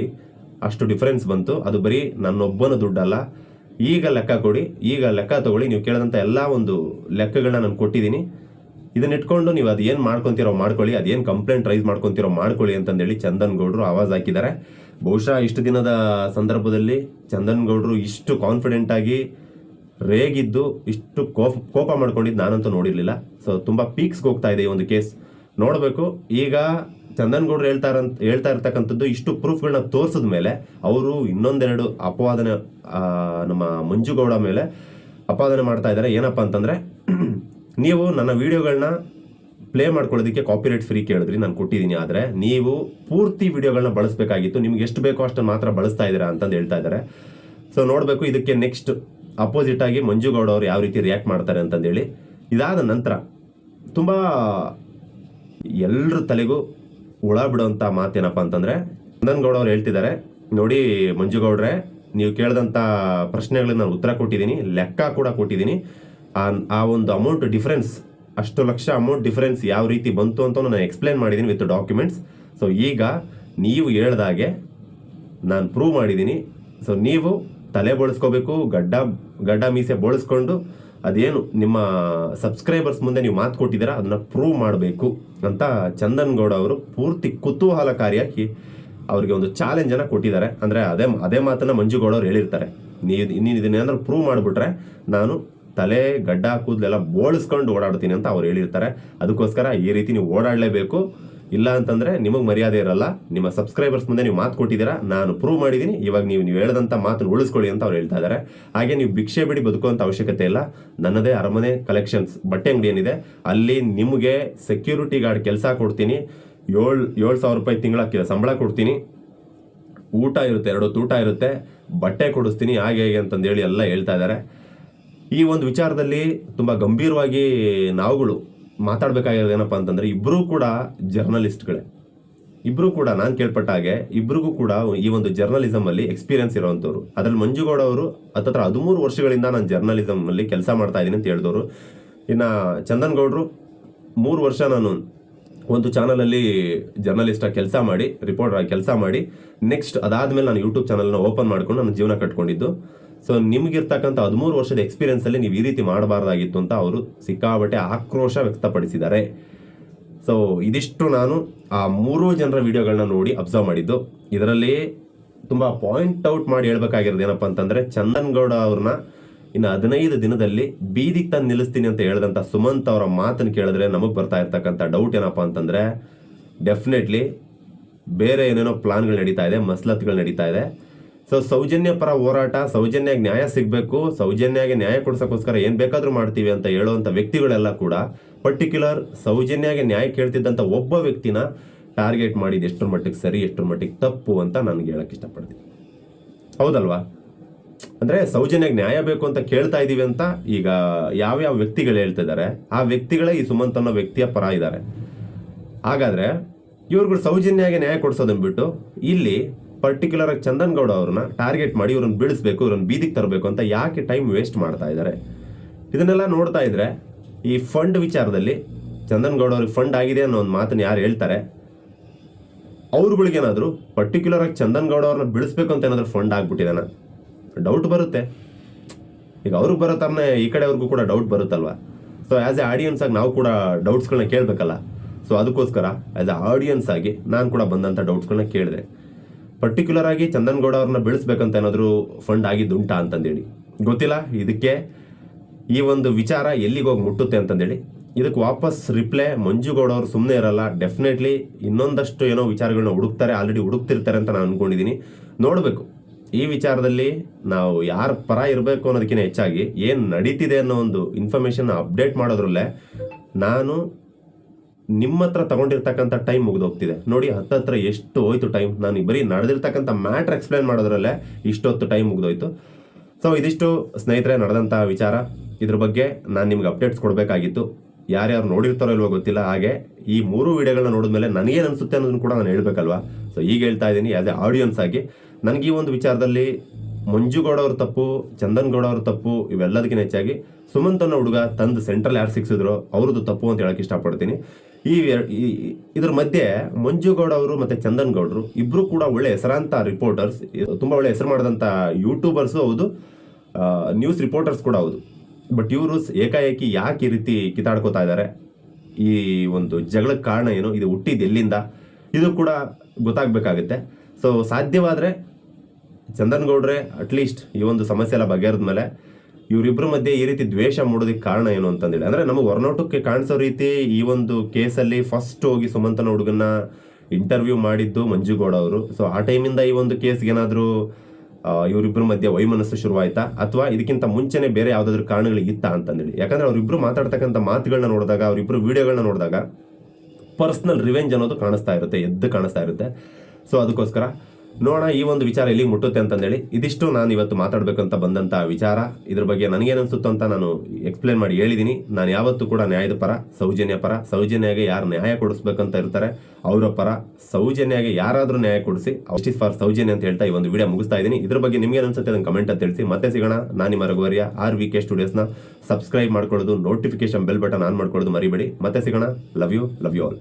ಅಷ್ಟು ಡಿಫ್ರೆನ್ಸ್ ಬಂತು. ಅದು ಬರೀ ನನ್ನೊಬ್ಬನ ದುಡ್ಡಲ್ಲ ಈಗ ಲೆಕ್ಕ ಕೊಡಿ, ಈಗ ಲೆಕ್ಕ ತಗೊಳ್ಳಿ. ನೀವು ಕೇಳಿದಂಥ ಎಲ್ಲ ಒಂದು ಲೆಕ್ಕಗಳನ್ನ ನಾನು ಕೊಟ್ಟಿದ್ದೀನಿ. ಇದನ್ನ ಇಟ್ಕೊಂಡು ನೀವು ಅದೇನು ಏನು ಮಾಡ್ಕೊಂತೀರೋ ಮಾಡ್ಕೊಳ್ಳಿ. ಅದೇನು ಕಂಪ್ಲೇಂಟ್ ರೈಸ್ ಮಾಡ್ಕೊತಿರೋ ಮಾಡ್ಕೊಳ್ಳಿ ಅಂತಂದೇಳಿ ಚಂದನ್ ಗೌಡ್ರು ಆವಾಜ್ ಹಾಕಿದ್ದಾರೆ. ಬಹುಶಃ ಇಷ್ಟು ದಿನದ ಸಂದರ್ಭದಲ್ಲಿ ಚಂದನ್ ಗೌಡ್ರು ಇಷ್ಟು ಕಾನ್ಫಿಡೆಂಟ್ ಆಗಿ ರೇಗಿದ್ದು, ಇಷ್ಟು ಕೋಪ ಕೋಪ ಮಾಡ್ಕೊಂಡಿದ್ದು ನಾನಂತೂ ನೋಡಿರಲಿಲ್ಲ. ಸೊ ತುಂಬ ಪೀಕ್ಸ್ಗೆ ಹೋಗ್ತಾ ಇದೆ ಈ ಒಂದು ಕೇಸ್ ನೋಡಬೇಕು, ಈಗ ಚಂದನ್ ಗೌಡ್ರು ಹೇಳ್ತಾ ಇರಂತ ಹೇಳ್ತಾ ಇರ್ತಕ್ಕಂಥದ್ದು ಇಷ್ಟು ಪ್ರೂಫ್ಗಳನ್ನ ತೋರಿಸಿದ ಮೇಲೆ ಅವರು ಇನ್ನೊಂದೆರಡು ಅಪವಾದನ ನಮ್ಮ ಮಂಜುಗೌಡ ಮೇಲೆ ಅಪಾದನೆ ಮಾಡ್ತಾ ಇದ್ದಾರೆ. ಏನಪ್ಪಾ ಅಂತಂದ್ರೆ, ನೀವು ನನ್ನ ವಿಡಿಯೋಗಳನ್ನ ಪ್ಲೇ ಮಾಡ್ಕೊಳ್ಳೋದಕ್ಕೆ ಕಾಪಿರೈಟ್ ಫ್ರೀ ಕೇಳಿದ್ರಿ, ನಾನು ಕೊಟ್ಟಿದ್ದೀನಿ. ಆದರೆ ನೀವು ಪೂರ್ತಿ ವಿಡಿಯೋಗಳನ್ನ ಬಳಸಬೇಕಾಗಿತ್ತು. ನಿಮ್ಗೆ ಎಷ್ಟು ಬೇಕೋ ಅಷ್ಟು ಮಾತ್ರ ಬಳಸ್ತಾ ಇದ್ದೀರಾ ಅಂತಂದು ಹೇಳ್ತಾ ಇದ್ದಾರೆ. ಸೊ ನೋಡಬೇಕು ಇದಕ್ಕೆ ನೆಕ್ಸ್ಟ್ ಅಪೋಸಿಟ್ ಆಗಿ ಮಂಜುಗೌಡ ಅವರು ಯಾವ ರೀತಿ ರಿಯಾಕ್ಟ್ ಮಾಡ್ತಾರೆ ಅಂತಂದೇಳಿ ಇದಾದ ನಂತರ ತುಂಬ ಎಲ್ಲರ ತಲೆಗೂ ಹುಳ ಬಿಡುವಂಥ ಮಾತೇನಪ್ಪ ಅಂತಂದ್ರೆ, ನಂದನ್ಗೌಡ ಅವ್ರು ಹೇಳ್ತಿದ್ದಾರೆ, ನೋಡಿ ಮಂಜುಗೌಡ್ರೆ, ನೀವು ಕೇಳಿದಂಥ ಪ್ರಶ್ನೆಗಳಿಗೆ ನಾನು ಉತ್ತರ ಕೊಟ್ಟಿದ್ದೀನಿ, ಲೆಕ್ಕ ಕೂಡ ಕೊಟ್ಟಿದ್ದೀನಿ. ಆ ಒಂದು ಅಮೌಂಟ್ ಡಿಫರೆನ್ಸ್ ಅಷ್ಟು ಲಕ್ಷ ಅಮೌಂಟ್ ಡಿಫರೆನ್ಸ್ ಯಾವ ರೀತಿ ಬಂತು ಅಂತ ನಾನು ಎಕ್ಸ್ಪ್ಲೇನ್ ಮಾಡಿದ್ದೀನಿ ವಿತ್ ಡಾಕ್ಯುಮೆಂಟ್ಸ್ ಸೊ ಈಗ ನೀವು ಹೇಳ್ದಾಗೆ ನಾನು ಪ್ರೂವ್ ಮಾಡಿದ್ದೀನಿ. ಸೊ ನೀವು ತಲೆ ಬೋಳಿಸ್ಕೋಬೇಕು, ಗಡ್ಡ ಗಡ್ಡ ಮೀಸೆ ಬೋಳಿಸ್ಕೊಂಡು ಅದೇನು, ನಿಮ್ಮ ಸಬ್ಸ್ಕ್ರೈಬರ್ಸ್ ಮುಂದೆ ನೀವು ಮಾತು ಕೊಟ್ಟಿದ್ದೀರಾ, ಅದನ್ನ ಪ್ರೂವ್ ಮಾಡಬೇಕು ಅಂತ ಚಂದನ್ ಗೌಡ ಅವರು ಪೂರ್ತಿ ಕುತೂಹಲಕಾರಿಯಾಗಿ ಅವರಿಗೆ ಒಂದು ಚಾಲೆಂಜ್ ಅನ್ನ ಕೊಟ್ಟಿದ್ದಾರೆ. ಅಂದ್ರೆ ಅದೇ ಅದೇ ಮಾತನ್ನ ಮಂಜು ಗೌಡ ಅವ್ರು ಹೇಳಿರ್ತಾರೆ. ನೀವು ನೀನು ಇದನ್ನೇನಾದ್ರು ಪ್ರೂವ್ ಮಾಡಿಬಿಟ್ರೆ ನಾನು ತಲೆ, ಗಡ್ಡ, ಕೂದಲೆಲ್ಲ ಬೋಳಿಸ್ಕೊಂಡು ಓಡಾಡ್ತೀನಿ ಅಂತ ಅವ್ರು ಹೇಳಿರ್ತಾರೆ. ಅದಕ್ಕೋಸ್ಕರ ಈ ರೀತಿ ನೀವು ಓಡಾಡಲೇಬೇಕು. ಇಲ್ಲ ಅಂತಂದ್ರೆ ನಿಮಗೆ ಮರ್ಯಾದೆ ಇರಲ್ಲ. ನಿಮ್ಮ ಸಬ್ಸ್ಕ್ರೈಬರ್ಸ್ ಮುಂದೆ ನೀವು ಮಾತು ಕೊಟ್ಟಿದ್ದೀರಾ, ನಾನು ಪ್ರೂವ್ ಮಾಡಿದ್ದೀನಿ ಇವಾಗ ನೀವು ನೀವು ಹೇಳಿದಂಥ ಮಾತನ್ನು ಉಳಿಸ್ಕೊಳ್ಳಿ ಅಂತ ಅವ್ರು ಹೇಳ್ತಾ ಇದ್ದಾರೆ ಹಾಗೆ ನೀವು ಭಿಕ್ಷೆ ಬಿಡಿ ಬದುಕುವಂಥ ಅವಶ್ಯಕತೆ ಇಲ್ಲ. ನನ್ನದೇ ಅರಮನೆ ಕಲೆಕ್ಷನ್ಸ್ ಬಟ್ಟೆ ಅಂಗಡಿ ಏನಿದೆ, ಅಲ್ಲಿ ನಿಮಗೆ ಸೆಕ್ಯೂರಿಟಿ ಗಾರ್ಡ್ ಕೆಲಸ ಕೊಡ್ತೀನಿ. ಏಳು ಏಳು ಸಾವಿರ ರೂಪಾಯಿ ತಿಂಗಳ ಸಂಬಳ ಕೊಡ್ತೀನಿ. ಊಟ ಇರುತ್ತೆ, ಎರಡು ಹೊತ್ತು ಊಟ ಇರುತ್ತೆ. ಬಟ್ಟೆ ಕೊಡಿಸ್ತೀನಿ, ಹಾಗೆ, ಹೇಗೆ ಅಂತಂದೇಳಿ ಎಲ್ಲ ಹೇಳ್ತಾ ಇದ್ದಾರೆ ಈ ಒಂದು ವಿಚಾರದಲ್ಲಿ ತುಂಬ ಗಂಭೀರವಾಗಿ ನಾವುಗಳು ಮಾತಾಡಬೇಕಾಗಿರೋದು ಏನಪ್ಪ ಅಂತಂದ್ರೆ ಇಬ್ಬರೂ ಕೂಡ ಜರ್ನಲಿಸ್ಟ್ಗಳೇ. ಇಬ್ರು ಕೂಡ ನಾನು ಕೇಳ್ಪಟ್ಟ ಹಾಗೆ ಇಬ್ರಿಗೂ ಕೂಡ ಈ ಒಂದು ಜರ್ನಲಿಸಮ್ ಅಲ್ಲಿ ಎಕ್ಸ್ಪೀರಿಯನ್ಸ್ ಇರುವಂತವ್ರು ಅದ್ರಲ್ಲಿ ಮಂಜುಗೌಡ ಅವರು ಹತ್ತತ್ರ ಹದಿಮೂರು ವರ್ಷಗಳಿಂದ ನಾನು ಜರ್ನಲಿಸಮ್ ಅಲ್ಲಿ ಕೆಲಸ ಮಾಡ್ತಾ ಇದ್ದೀನಿ ಅಂತ ಹೇಳಿದವರು. ಇನ್ನ ಚಂದನ್ ಗೌಡ್ರು ಮೂರು ವರ್ಷ ನಾನು ಒಂದು ಚಾನಲಲ್ಲಿ ಜರ್ನಲಿಸ್ಟ್ ಆಗಿ ಕೆಲಸ ಮಾಡಿ ರಿಪೋರ್ಟರ್ ಆಗಿ ಕೆಲಸ ಮಾಡಿ ನೆಕ್ಸ್ಟ್ ಅದಾದ್ಮೇಲೆ ನಾನು ಯೂಟ್ಯೂಬ್ ಚಾನಲ್ನ ಓಪನ್ ಮಾಡ್ಕೊಂಡು ನನ್ನ ಜೀವನ ಕಟ್ಕೊಂಡಿದ್ದು. ಸೊ ನಿಮಗಿರ್ತಕ್ಕಂಥ ಹದಿಮೂರು ವರ್ಷದ ಎಕ್ಸ್ಪೀರಿಯನ್ಸ್ ಅಲ್ಲಿ ನೀವು ಈ ರೀತಿ ಮಾಡಬಾರ್ದಾಗಿತ್ತು ಅಂತ ಅವರು ಸಿಕ್ಕಾಬಟ್ಟೆ ಆಕ್ರೋಶ ವ್ಯಕ್ತಪಡಿಸಿದ್ದಾರೆ. ಸೊ ಇದಿಷ್ಟು ನಾನು ಆ ಮೂರು ಜನರ ವಿಡಿಯೋಗಳನ್ನ ನೋಡಿ ಅಬ್ಸರ್ವ್ ಮಾಡಿದ್ದು. ಇದರಲ್ಲಿ ತುಂಬಾ ಪಾಯಿಂಟ್ ಔಟ್ ಮಾಡಿ ಹೇಳ್ಬೇಕಾಗಿರೋದು ಏನಪ್ಪಾ ಅಂತಂದ್ರೆ, ಚಂದನ್ಗೌಡ ಅವ್ರನ್ನ ಇನ್ನು ಹದಿನೈದು ದಿನದಲ್ಲಿ ಬೀದಿಗೆ ತಂದು ನಿಲ್ಲಿಸ್ತೀನಿ ಅಂತ ಹೇಳಿದಂಥ ಸುಮಂತ್ ಅವರ ಮಾತನ್ನು ಕೇಳಿದ್ರೆ ನಮಗೆ ಬರ್ತಾ ಇರ್ತಕ್ಕಂಥ ಡೌಟ್ ಏನಪ್ಪ ಅಂತಂದರೆ ಡೆಫಿನೆಟ್ಲಿ ಬೇರೆ ಏನೇನೋ ಪ್ಲಾನ್ಗಳು ನಡೀತಾ ಇದೆ, ಮಸಲತ್ಗಳು ನಡೀತಾ ಇದೆ. ಸೊ ಸೌಜನ್ಯ ಪರ ಹೋರಾಟ, ಸೌಜನ್ಯ ನ್ಯಾಯ ಸಿಗಬೇಕು. ಸೌಜನ್ಯಾಗಿ ನ್ಯಾಯ ಕೊಡ್ಸೋಕ್ಕೋಸ್ಕರ ಏನು ಬೇಕಾದರೂ ಮಾಡ್ತೀವಿ ಅಂತ ಹೇಳುವಂಥ ವ್ಯಕ್ತಿಗಳೆಲ್ಲ ಕೂಡ ಪರ್ಟಿಕ್ಯುಲರ್ ಸೌಜನ್ಯಾಗಿ ನ್ಯಾಯ ಕೇಳ್ತಿದ್ದಂಥ ಒಬ್ಬ ವ್ಯಕ್ತಿನ ಟಾರ್ಗೆಟ್ ಮಾಡಿದ್ದು ಎಷ್ಟರ ಮಟ್ಟಿಗೆ ಸರಿ, ಎಷ್ಟರ ಮಟ್ಟಿಗೆ ತಪ್ಪು ಅಂತ ನನಗೆ ಹೇಳಕ್ ಇಷ್ಟಪಡ್ತೀನಿ. ಹೌದಲ್ವಾ? ಅಂದ್ರೆ ಸೌಜನ್ಯಕ್ಕೆ ನ್ಯಾಯ ಬೇಕು ಅಂತ ಕೇಳ್ತಾ ಇದೀವಿ ಅಂತ ಈಗ ಯಾವ್ಯಾವ ವ್ಯಕ್ತಿಗಳು ಹೇಳ್ತಿದ್ದಾರೆ ಆ ವ್ಯಕ್ತಿಗಳೇ ಈ ಸುಮಂತ್ ಅನ್ನೋ ವ್ಯಕ್ತಿಯ ಪರ ಇದ್ದಾರೆ ಹಾಗಾದ್ರೆ ಇವ್ರುಗಳು ಸೌಜನ್ಯಾಗೆ ನ್ಯಾಯ ಕೊಡಿಸೋದನ್ಬಿಟ್ಟು ಇಲ್ಲಿ ಪರ್ಟಿಕ್ಯುಲರ್ ಆಗಿ ಚಂದನ್ ಗೌಡ ಅವ್ರನ್ನ ಟಾರ್ಗೆಟ್ ಮಾಡಿ ಇವ್ರನ್ನ ಬೀಳಿಸ್ಬೇಕು, ಇವ್ರನ್ನ ಬೀದಿಗೆ ತರಬೇಕು ಅಂತ ಯಾಕೆ ಟೈಮ್ ವೇಸ್ಟ್ ಮಾಡ್ತಾ ಇದ್ದಾರೆ ಇದನ್ನೆಲ್ಲ ನೋಡ್ತಾ ಇದ್ರೆ ಈ ಫಂಡ್ ವಿಚಾರದಲ್ಲಿ ಚಂದನ್ ಗೌಡ ಅವ್ರಿಗೆ ಫಂಡ್ ಆಗಿದೆ ಅನ್ನೋ ಒಂದು ಮಾತನ್ನು ಯಾರು ಹೇಳ್ತಾರೆ? ಅವ್ರುಗಳಿಗೇನಾದ್ರು ಪರ್ಟಿಕ್ಯುಲರ್ ಆಗಿ ಚಂದನ್ ಗೌಡ ಅವ್ರನ್ನ ಬಿಡಿಸ್ಬೇಕು ಅಂತ ಏನಾದರೂ ಫಂಡ್ ಆಗ್ಬಿಟ್ಟಿದಾನ ಡೌಟ್ ಬರುತ್ತೆ. ಈಗ ಅವ್ರಿಗೆ ಬರೋ ಥರನೇ ಈ ಕಡೆಯವ್ರಿಗೂ ಕೂಡ ಡೌಟ್ ಬರುತ್ತಲ್ವ? ಸೊ ಆ್ಯಸ್ ಎ ಆಡಿಯನ್ಸ್ ಆಗಿ ನಾವು ಕೂಡ ಡೌಟ್ಸ್ಗಳನ್ನ ಕೇಳಬೇಕಲ್ಲ? ಸೊ ಅದಕ್ಕೋಸ್ಕರ ಆ್ಯಸ್ ಎ ಆಡಿಯನ್ಸ್ ಆಗಿ ನಾನು ಕೂಡ ಬಂದಂಥ ಡೌಟ್ಸ್ಗಳನ್ನ ಕೇಳಿದೆ. ಪರ್ಟಿಕ್ಯುಲರ್ ಆಗಿ ಚಂದನ್ ಗೌಡ ಅವ್ರನ್ನ ಬೆಳೆಸ್ಬೇಕಂತ ಏನಾದರೂ ಫಂಡ್ ಆಗಿದ್ದುಂಟಾ ಅಂತಂದೇಳಿ. ಗೊತ್ತಿಲ್ಲ? ಇದಕ್ಕೆ ಈ ಒಂದು ವಿಚಾರ ಎಲ್ಲಿಗೆ ಹೋಗಿ ಮುಟ್ಟುತ್ತೆ ಅಂತಂದೇಳಿ. ಇದಕ್ಕೆ ವಾಪಸ್ ರಿಪ್ಲೈ ಮಂಜುಗೌಡ ಅವರು ಸುಮ್ಮನೆ ಇರಲ್ಲ. ಡೆಫಿನೆಟ್ಲಿ ಇನ್ನೊಂದಷ್ಟು ಏನೋ ವಿಚಾರಗಳನ್ನ ಹುಡುಕ್ತಾರೆ ಆಲ್ರೆಡಿ ಹುಡುಕ್ತಿರ್ತಾರೆ ಅಂತ ನಾನು ಅನ್ಕೊಂಡಿದ್ದೀನಿ ನೋಡಬೇಕು. ಈ ವಿಚಾರದಲ್ಲಿ ನಾವು ಯಾರ ಪರ ಇರಬೇಕು ಅನ್ನೋದಕ್ಕಿಂತ ಹೆಚ್ಚಾಗಿ ಏನು ನಡೀತಿದೆ ಅನ್ನೋ ಒಂದು ಇನ್ಫಾರ್ಮೇಷನ್ ಅಪ್ಡೇಟ್ ಮಾಡೋದ್ರಲ್ಲೇ ನಾನು ನಿಮ್ಮ ಹತ್ರ ತಗೊಂಡಿರ್ತಕ್ಕಂಥ ಟೈಮ್ ಮುಗಿದೋಗ್ತಿದೆ. ನೋಡಿ, ಹತ್ತತ್ರ ಎಷ್ಟು ಹೋಯ್ತು ಟೈಮ್ ನಾನು ಬರೀ ನಡೆದಿರ್ತಕ್ಕಂಥ ಮ್ಯಾಟ್ರ್ ಎಕ್ಸ್ಪ್ಲೇನ್ ಮಾಡೋದ್ರಲ್ಲೇ ಇಷ್ಟೊತ್ತು ಟೈಮ್ ಮುಗಿದೋಯ್ತು. ಸೊ ಇದಿಷ್ಟು ಸ್ನೇಹಿತರೆ, ನಡೆದಂಥ ವಿಚಾರ. ಇದ್ರ ಬಗ್ಗೆ ನಾನು ನಿಮ್ಗೆ ಅಪ್ಡೇಟ್ಸ್ ಕೊಡಬೇಕಾಗಿತ್ತು. ಯಾರ್ಯಾರು ನೋಡಿರ್ತಾರೋ ಇಲ್ವೋ ಗೊತ್ತಿಲ್ಲ. ಹಾಗೆ ಈ ಮೂರು ವಿಡಿಯೋಗಳನ್ನ ನೋಡಿದ್ಮೇಲೆ ನನಗೇನು ಅನಿಸುತ್ತೆ ಅನ್ನೋದನ್ನು ಕೂಡ ನಾನು ಹೇಳಬೇಕಲ್ವಾ? ಸೊ ಈಗ ಹೇಳ್ತಾ ಇದ್ದೀನಿ ಆ್ಯಸ್ ಆಡಿಯನ್ಸ್ ಆಗಿ. ನನಗೆ ಈ ಒಂದು ವಿಚಾರದಲ್ಲಿ ಮಂಜುಗೌಡ ಅವ್ರ ತಪ್ಪು ಚಂದನ್ ಗೌಡ ಅವ್ರ ತಪ್ಪು, ಇವೆಲ್ಲದಕ್ಕಿಂತ ಹೆಚ್ಚಾಗಿ ಸುಮಂತ್ ಹುಡುಗ ತಂದು ಸೆಂಟ್ರಲ್ ಯಾರು ಸಿಕ್ಸಿದ್ರು, ಅವ್ರದ್ದು ತಪ್ಪು ಅಂತ ಹೇಳಕ್ಕೆ ಇಷ್ಟಪಡ್ತೀನಿ. ಈ ಇದ್ರ ಮಧ್ಯೆ ಮಂಜುಗೌಡ ಅವರು ಮತ್ತೆ ಚಂದನ್ ಗೌಡರು ಇಬ್ರು ಕೂಡ ಒಳ್ಳೆ ಹೆಸರಾಂತ ರಿಪೋರ್ಟರ್ಸ್ ತುಂಬಾ ಒಳ್ಳೆ ಹೆಸರು ಮಾಡಿದಂಥ ಯೂಟ್ಯೂಬರ್ಸು ಹೌದು. ನ್ಯೂಸ್ ರಿಪೋರ್ಟರ್ಸ್ ಕೂಡ ಹೌದು. ಬಟ್ ಇವರು ಏಕಾಏಕಿ ಯಾಕೆ ಈ ರೀತಿ ಕಿತಾಡ್ಕೋತಾ ಇದ್ದಾರೆ? ಈ ಒಂದು ಜಗಳಕ್ಕೆ ಕಾರಣ ಏನು? ಇದು ಹುಟ್ಟಿದ್ದು ಎಲ್ಲಿಂದ? ಇದು ಕೂಡ ಗೊತ್ತಾಗಬೇಕಾಗುತ್ತೆ. ಸೊ ಸಾಧ್ಯವಾದರೆ ಚಂದನ್ ಗೌಡ್ರೆ ಅಟ್ಲೀಸ್ಟ್ ಈ ಒಂದು ಸಮಸ್ಯೆ ಎಲ್ಲ ಬಗೆಹರಿದ ಮೇಲೆ ಇವರಿಬ್ಬರ ಮಧ್ಯೆ ಈ ರೀತಿ ದ್ವೇಷ ಮೂಡೋದಕ್ಕೆ ಕಾರಣ ಏನು ಅಂತಂದೇಳಿ. ಅಂದ್ರೆ ನಮಗೆ ಹೊರನೋಟಕ್ಕೆ ಕಾಣಿಸೋ ರೀತಿ ಈ ಒಂದು ಕೇಸಲ್ಲಿ ಫಸ್ಟ್ ಹೋಗಿ ಸುಮಂತನ ಹುಡುಗನ್ನ ಇಂಟರ್ವ್ಯೂ ಮಾಡಿದ್ದು ಮಂಜುಗೌಡ ಅವರು. ಸೊ ಆ ಟೈಮಿಂದ ಈ ಒಂದು ಕೇಸ್ಗೆ ಏನಾದರೂ ಇವರಿಬ್ಬರ ಮಧ್ಯೆ ವೈಮನಸ್ಸು ಶುರುವಾಯ್ತಾ? ಅಥವಾ ಇದಕ್ಕಿಂತ ಮುಂಚೆನೆ ಬೇರೆ ಯಾವ್ದಾದ್ರು ಕಾರಣಗಳಿಗಿತ್ತಾ ಅಂತಂದೇಳಿ. ಯಾಕಂದ್ರೆ ಅವರಿಬ್ಬರು ಮಾತಾಡ್ತಕ್ಕಂಥ ಮಾತುಗಳನ್ನ ನೋಡಿದಾಗ, ಅವರಿಬ್ರು ವಿಡಿಯೋಗಳನ್ನ ನೋಡಿದಾಗ ಪರ್ಸ್ನಲ್ ರಿವೆಂಜ್ ಅನ್ನೋದು ಕಾಣಿಸ್ತಾ ಇರುತ್ತೆ, ಎದ್ದು ಕಾಣಿಸ್ತಾ ಇರುತ್ತೆ. ಸೊ ಅದಕ್ಕೋಸ್ಕರ ನೋಡೋಣ, ಈ ಒಂದು ವಿಚಾರ ಎಲ್ಲಿಗೆ ಮುಟ್ಟುತ್ತೆ ಅಂತಂದೇಳಿ ಇದಿಷ್ಟು ನಾನು ಇವತ್ತು ಮಾತಾಡಬೇಕಂತ ಬಂದಂಥ ವಿಚಾರ. ಇದ್ರ ಬಗ್ಗೆ ನನಗೇನಿಸುತ್ತೋ ಅಂತ ನಾನು ಎಕ್ಸ್ಪ್ಲೇನ್ ಮಾಡಿ ಹೇಳಿದ್ದೀನಿ ನಾನು ಯಾವತ್ತೂ ಕೂಡ ನ್ಯಾಯದ ಪರ, ಸೌಜನ್ಯ ಪರ, ಸೌಜನ್ಯಗೆ ಯಾರು ನ್ಯಾಯ ಕೊಡಿಸ್ಬೇಕಂತ ಇರ್ತಾರೆ, ಅವರ ಪರ ಸೌಜನ್ಯಗೆ ಯಾರಾದರೂ ನ್ಯಾಯ ಕೊಡಿಸಿ ಜಸ್ಟಿಸ್ ಫಾರ್ ಸೌಜನ್ಯ ಅಂತ ಹೇಳ್ತಾ ಈ ಒಂದು ವಿಡಿಯೋ ಮುಗಿಸ್ತಾ ಇದ್ದೀನಿ ಇದ್ರ ಬಗ್ಗೆ ನಿಮ್ಗೆ ಅನ್ಸುತ್ತೆ ಅದನ್ನು ಕಮೆಂಟ್ ಅಂತ ತಿಳಿಸಿ. ಮತ್ತೆ ಸಿಗೋಣ, ನಾನು ನಿಮ್ಮ ಆರ್ ವಿ ಕೆ ಸ್ಟುಡಿಯೋಸ್ನ ಸಬ್ಸ್ಕ್ರೈಬ್ ಮಾಡ್ಕೊಳ್ಳೋದು ನೋಟಿಫಿಕೇಶನ್ ಬೆಲ್ ಬಟನ್ ಆನ್ ಮಾಡ್ಕೊಳ್ಳೋದು ಮರಿಬೇಡಿ. ಮತ್ತೆ ಸಿಗೋಣ love you love you all